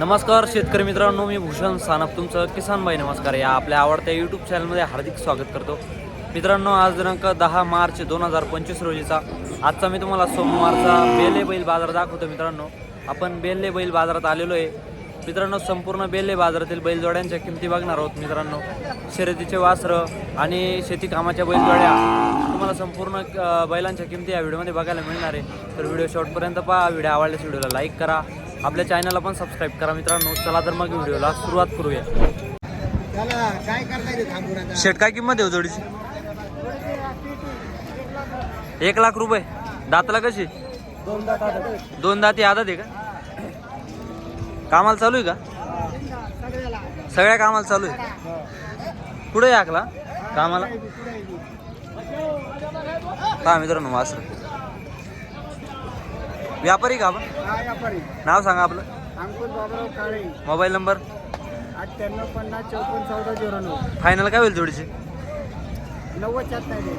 नमस्कार शेतकरी मित्रांनो मी भूषण सानप. तुमचं किसान भाई नमस्कार. या आपल्या आवडत्या यूट्यूब चॅनलमध्ये हार्दिक स्वागत करतो. मित्रांनो आज दिनांक दहा मार्च दोन हजार पंचवीस रोजीचा. आजचा मी तुम्हाला सोमवारचा बेले बैल बाजार दाखवतो मित्रांनो. आपण बेल्ले बैल बाजारात आलेलो आहे. मित्रांनो संपूर्ण बेल्ले बाजारातील बैलजोड्यांच्या किमती बघणार आहोत मित्रांनो. शर्यतीचे वासरं आणि शेती कामाच्या बैलजोड्या. तुम्हाला संपूर्ण बैलांच्या किमती या व्हिडिओमध्ये बघायला मिळणार आहे. तर व्हिडिओ शॉर्टपर्यंत पहा. व्हिडिओ आवडल्यास व्हिडिओला लाईक करा. आपल्या चॅनलला पण सबस्क्राईब करा मित्रांनो. चला तर मग व्हिडिओला सुरुवात करूया. शेट काय किंमत आहे हो जोडीची? एक लाख रुपये. दाताला कशी? दोन दात आदत. दोन दाती आदत आहे का? कामाला चालू आहे का? सगळ्या कामाला चालू आहे. कुठे याकला कामाला? का मित्रांनो वासर. व्यापारी का आपण? हा व्यापारी. नाव सांगा आपलं. अंकुश बाबराव काळे. Mobile number? अठ्ठ्याण्णव पन्नास चौपन्न चौदा झिरो नऊ. फायनल काय होईल जोडीची? नव्वदच्यात नाही.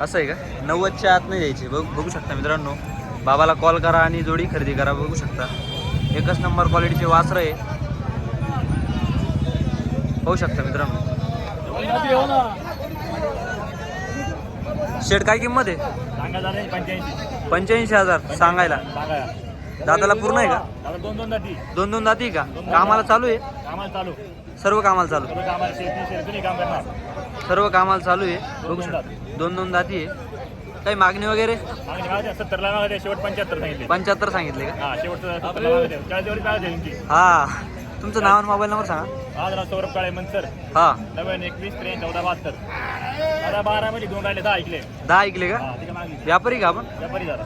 असं आहे का? नव्वदच्या आत नाही द्यायची. बघ बघू शकता मित्रांनो. बाबाला कॉल करा आणि जोडी खरेदी करा. बघू शकता. एकच नंबर क्वालिटीचे वासर आहे. पाहू शकता मित्रांनो. शेड काय किंमत आहे? सांगा झाले पंच्याऐंशी. पंच्याऐंशी हजार सांगायला. सांगा दादाला पूर्ण आहे का? आता दोन दोन जाती. दोन दोन दाती का? कामाला चालू आहे? कामाला चालू. सर्व कामाला चालू. सगळं कामाला शेती शेती काम करणार. सर्व कामाला चालू आहे. बघू शकता. दोन दोन दाती आहे. काही मागणी वगैरे? मागणी मागते सत्तरला मागते शेवट पंच्याहत्तर सांगितले. पंच्याहत्तर सांगितले का? हा शेवटचं सत्तरला मागते चाळीस एवढी मागते तुमची हा. तुमचं नाव आणि मोबाईल नंबर सांगा. आज राव सौरभ काळे मनसर. हा. नव्याण्णव एकवीस त्र्याऐंशी चौदा बहात्तर. आता बारा मध्ये दोन राहिले दहा ऐकले. दहा ऐकले का? हा मागली व्यापारी का आपण? व्यापारी जरा.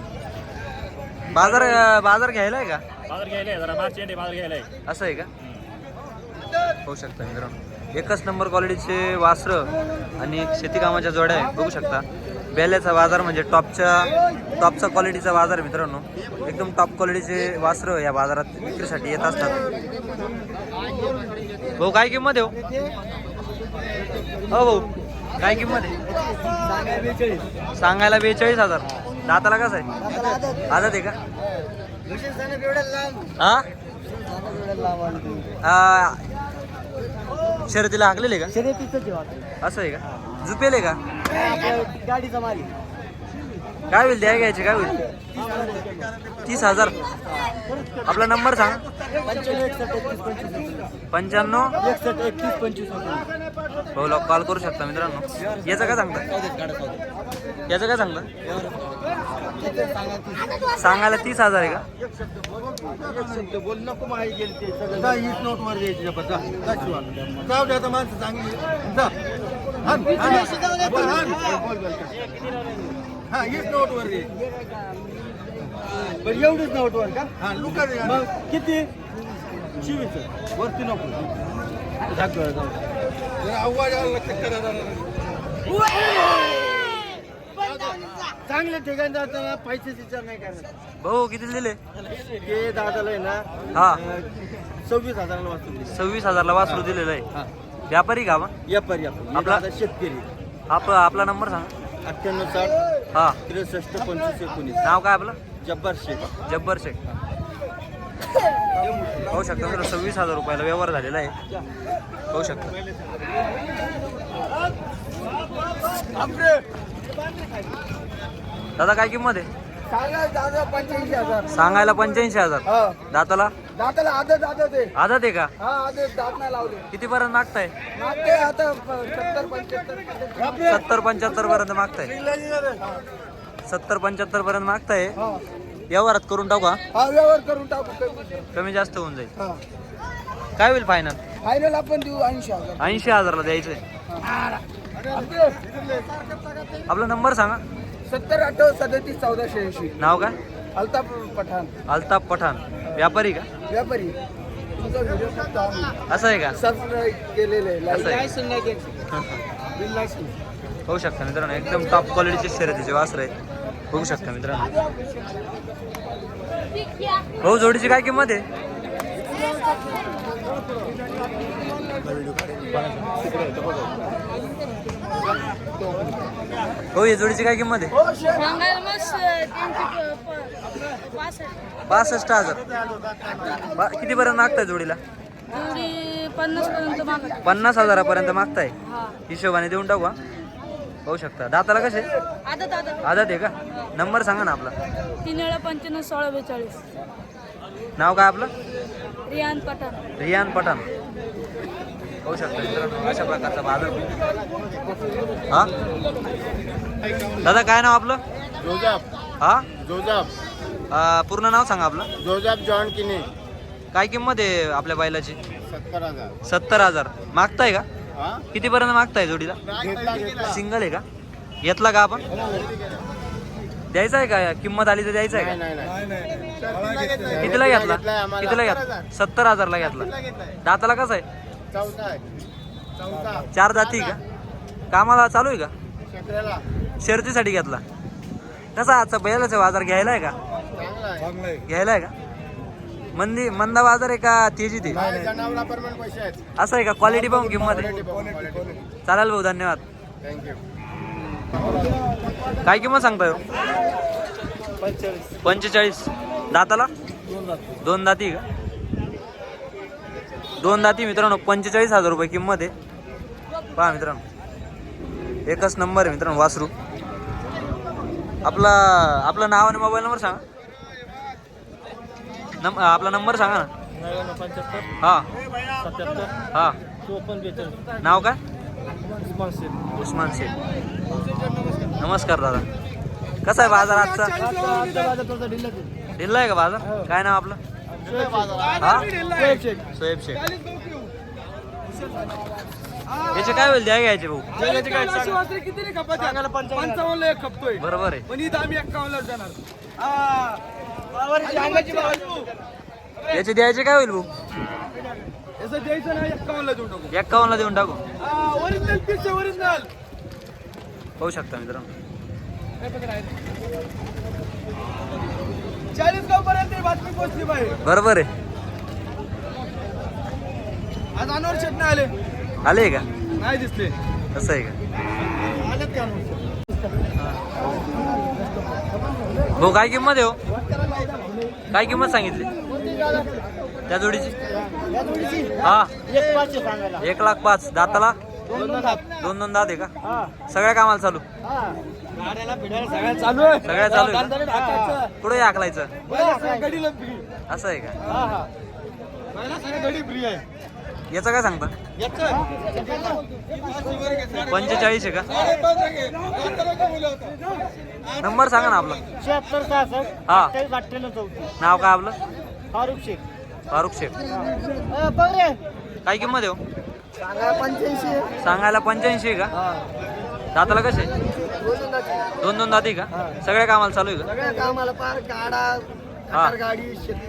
बाजार बाजार घ्यायला आहे का? बाजार घ्यायला जरा मार्च एंड बाजार घ्यायला आहे. असं आहे का? होऊ शकता मित्रांनो. एकच नंबर क्वालिटीचे वासरं आणि शेती कामाच्या जोड्या आहे. बघू शकता. बेल्याचा बाजार म्हणजे टॉपच्या टॉपचा क्वालिटीचा बाजार आहे मित्रांनो. एकदम टॉप क्वालिटीचे वासरं या बाजारात विक्रीसाठी येत असतात. भाऊ काय किंमत आहे हो? हो भाऊ काय किंमत आहे? सांगायला बेचाळीस हजार. दाताला कसं आहे? आदत. आहे का? हा? शर्यतीला हाकलेले का. असं आहे का? झुपेले का? काय आपल्या गाडीचा माल आहे. काय होईल द्या घ्यायचे काय होईल? तीस हजार. आपला नंबर सांग. पंच्याण्णव एकसष्ट एकतीस पंचवीस. हो लोक कॉल करू शकता मित्रांनो. याचं काय सांगता? याचं काय सांगता? सांगायला तीस हजार आहे का? बोल नको माहिती हीच नोट वर द्यायची माणसं चांगली हा, हीच. बरं एवढीच नोट वर का? हा लुका मग किती? शिवीच वरती नको. दाखवा, आवाज आला लक्ष करा चांगल्या ठिकाणी जाताना पैशाचा विचार नाही करणार भाऊ किती दिले? ते दादाला आहे ना हा. सव्वीस हजाराला वाचून सव्वीस हजारला वासरू दिलेलं आहे. हा. व्यापारी का आपण? व्यापारी आपण. आपला- आपला शेतकरी. आप आपला नंबर सांगा. अठ्ठ्याण्णव साठ हा. त्रेसष्ट पंचवीस एकोणीस. नाव काय आपलं? जब्बार शेख. जब्बर शेख. पाहू शकता मित्र सव्वीस हजार रुपयाला व्यवहार झालेला आहे. पाहू शकता. दादा काय किंमत आहे? सांगायला पंच्याऐंशी हजार. हा. दाताला? दाताला आदत आदत आहे. आदत आहे का? हा आदत. दात नाही लावले. कितीपर्यंत मागताय? मागते आता सत्तर पंच्याहत्तर सत्तर पंच्याहत्तर पर्यंत मागताय. सत्तर पंच्याहत्तर पर्यंत मागताय. हा. व्यवहारात करून टाकू हा? व्यवहार करून टाकू. कमी. जास्त. होऊन जाईल. काय होईल फायनल फायनल आपण देऊ ऐंशी हजार. ऐंशी हजारला द्यायचंय. आपला नंबर सांगा. सत्तर अठ्ठावीस सदतीस चौदाशे ऐंशी. नाव काय? अल्ताफ पठाण. अल्ताफ पठाण. व्यापारी का? व्यापारी. तुमचा व्हिडिओ फक्त आम्ही असं आहे का? सबस्क्राईब केलेलं आहे. असं आहे. लायसन नाही द्यायचं बिल लायसन होऊ शकता मित्रांनो. एकदम टॉप क्वालिटीचे शर्यतीचे वासर आहेत. बघू शकता मित्रांनो. भाऊ जोडीची काय किंमत आहे? हो ही जोडीची काय किंमत आहे? बासष्ट. हजार. बा कितीपर्यंत मागताय जोडीला? पन्नास पर्यंत हजारापर्यंत मागताय. हिशोबाने देऊन टाकू हा. होऊ शकता. दाताला कसे? आदत आहे का? नंबर सांगा ना आपला. तीन वेळा पंच्याण्णव सोळा बेचाळीस. नाव काय आपलं? रियान पठाण. रियान पठाण. होऊ शकता मित्रांनो अशा प्रकारचा बाजार हा? दादा काय नाव आपलं? जोजाप हा? जोजाप आ, पूर्ण नाव सांगा आपलं. जोजाप जॉन किने. काय किंमत आहे आपल्या बैलाची? सत्तर हजार. सत्तर हजार. मागताय का? हा? कितीपर्यंत मागताय जोडीला? घेतला घेतला. सिंगल आहे का? घेतला का आपण? द्यायचा आहे का? किंमत आली तर द्यायचा आहे नाही का नाही. कितीला घेतला. कितीला घेतला? सत्तर हजारला घेतला. दाताला कसं आहे? चौथा आहे. चौथा. चार जाती का? कामाला चालू आहे का? शेकऱ्याला. शर्तीसाठी घेतला. कसा आजचा बैलाचा बाजार घ्यायला आहे का? चांगला आहे. घ्यायला आहे. का? मंदी मंदा बाजार आहे का तेजी ते? जनावरा परमान पैसे आहेत. असं आहे का? क्वालिटी पाहून किंमत आहे. चालेल भाऊ धन्यवाद. थँक्यू काय किंमत सांगताय हो? पंचेचाळीस. दाताला? दोन दाती का? दोन दाती मित्रांनो पंचेचाळीस हजार रुपये किंमत आहे. पहा मित्रांनो. एकच नंबर आहे मित्रांनो वासरू. आपला आपलं नाव आणि मोबाईल नंबर सांगा. नम आपला नंबर सांगा ना. हा. हा. नाव काय? उस्मान शेख नमस्कार दादा. कसा आहे बाजार आजचा? ढिल्ला आहे का बाजार? काय नाव आपलं? हा? सोहेब शेख याचे काय होईल द्या घ्यायचे भाऊ. पंचावन्न एक खपतोय. बरोबर आहे. पण इथं आम्ही एक्कावन्न जाणार याचे द्यायचे काय होईल भाऊ? याचं द्यायचं नाही एक्कावन्नला देऊन टाकू. एक्कावन्नला देऊन टाकू. ओरिजिनल पीस ओरिजिनल पाहू शकता मित्रांनो. चाळीस बातमी पोहोचली बाहेर. बरोबर आहे. आज अनवर शेट नाही आले. आले का? नाही दिसले. कसं आहे का? भाऊ काय किंमत आहे हो? काय किंमत सांगितली? त्या जोडीची? हा. एक लाख पाच. दाताला? दोन दोन दात आहे का? सगळ्या कामाला चालू? चालू आहे. सगळ्या चालू आहे का? पुढे गडीला फ्री असं आहे का? हा हा. पहिला सगळ्या गडी फ्री आहे. याचं काय सांगता? पंचेचाळीस आहे का? नंबर सांगा ना आपला. हा. नाव काय आपलं? फारुख शेख. फारुख शेख. काय किंमत आहे हो? सांगायला पंच्याऐंशी आहे. का? दाताला कसे? दोन दोन दाती का? सगळ्या कामाला चालू आहे का? सगळ्या कामाला पार गाडा हा. खटार गाडी शेत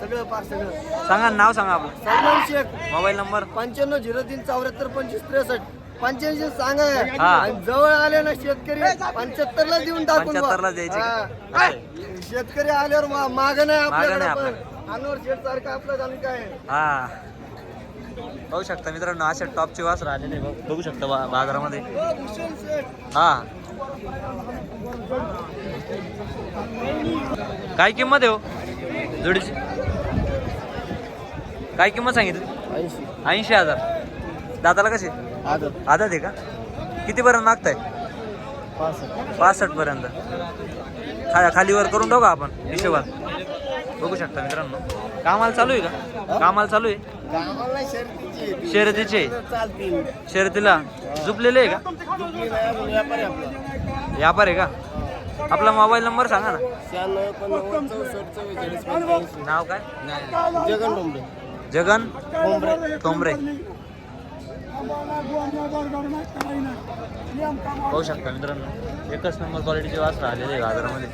सगळं पार सगळं. सांगा नाव सांगा आपलं. सलमान शेख. Mobile number? पंच्याण्णव झिरो तीन चौऱ्याहत्तर पंचवीस त्रेसष्ट. पंच्याऐंशी सांगा. हा. आणि जवळ आले ना शेतकरी पंच्याहत्तर ला देऊन टाकून बा. 75 ला द्यायचे का? शेतकरी आल्यावर माग नाही आपल्याकडे पण अनवर शेठ सारखं आपलं काय? हा. बघू शकता मित्रांनो अशा टॉपचे वास राहिलेले बघ- बघू शकता बा- बाजारामध्ये. हा. काय किंमत आहे हो? जोडीची? काय किंमत सांगितली? ऐंशी. हजार. दाताला कसे? आदत. आहे का? कितीपर्यंत मागताय? पासष्ट. पर्यंत. खा खालीवर करून टाकू आपण हिशोबात. बघू शकता मित्रांनो. कामाला चालू आहे का? कामाला चालू आहे? शर्तीची शर्यतीचे चालतील. शर्यतीला झुपलेले आहे का? व्यापारी आपला. व्यापार आहे का? आपला मोबाईल नंबर सांगा ना. शहाण्णव पन्नास चौसष्ट चव्वेचाळीस पंच्याऐंशी. नाव काय? जगन डोंबरे. जगन? तोंबरे पाहू शकता मित्रांनो एकच नंबर क्वालिटीचे वास राहिलेले आहे बाजारामध्ये.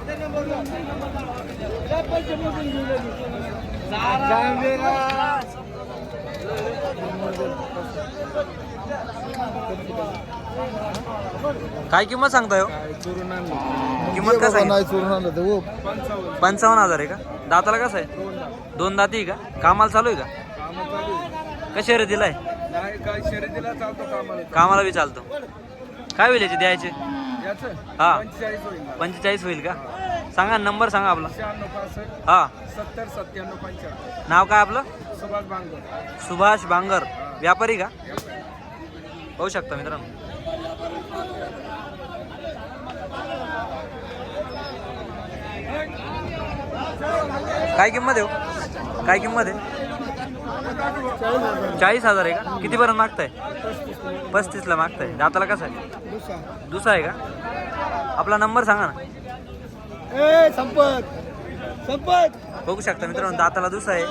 काय किंमत सांगताय हो? किंमत काय सांगितली पंचावन्न हजार आहे का? दाताला कसं आहे? दोन दाती का? कामाला चालू आहे का? आहे. कसे रे दिलाय नाही काय शर्यतीला चालतो कामाला कामाला बी चालतो. काय होईल याचे द्यायचे? याचं? हा. पंचेचाळीस होईल का? सांगा नंबर सांगा आपला. हा. सत्तर सत्त्याण्णव पंच्याण्णव नाव काय आपलं? सुभाष बांगर. सुभाष बांगर. व्यापारी का? पाहू शकता मित्रांनो. काय किंमत आहे हो? काय किंमत आहे? चाळीस हजार आहे का? कितीपर्यंत मागताय? पस्तीसला मागताय. दाताला कसं आहे? दुसरा. आहे का? आपला नंबर सांगा ना. संपत. बघू शकता मित्रांनो दाताला दुसरा आहे.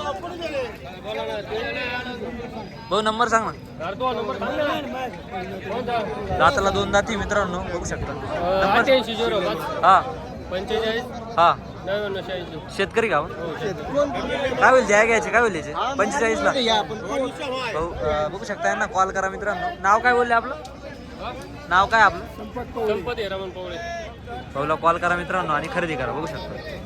भाऊ नंबर सांग ना. दाताला दोन दाती मित्रांनो बघू शकता. हा. पंचेचाळीस. हा. शेतकरी का हो? काय होईल द्या घ्यायचे काय होईल याचे? पंचेचाळीस ला बघू शकता यांना कॉल करा मित्रांनो. नाव काय बोलले आपलं? नाव काय आपलं? संपत रमण पवळे. भाऊला कॉल करा मित्रांनो आणि खरेदी करा बघू शकता.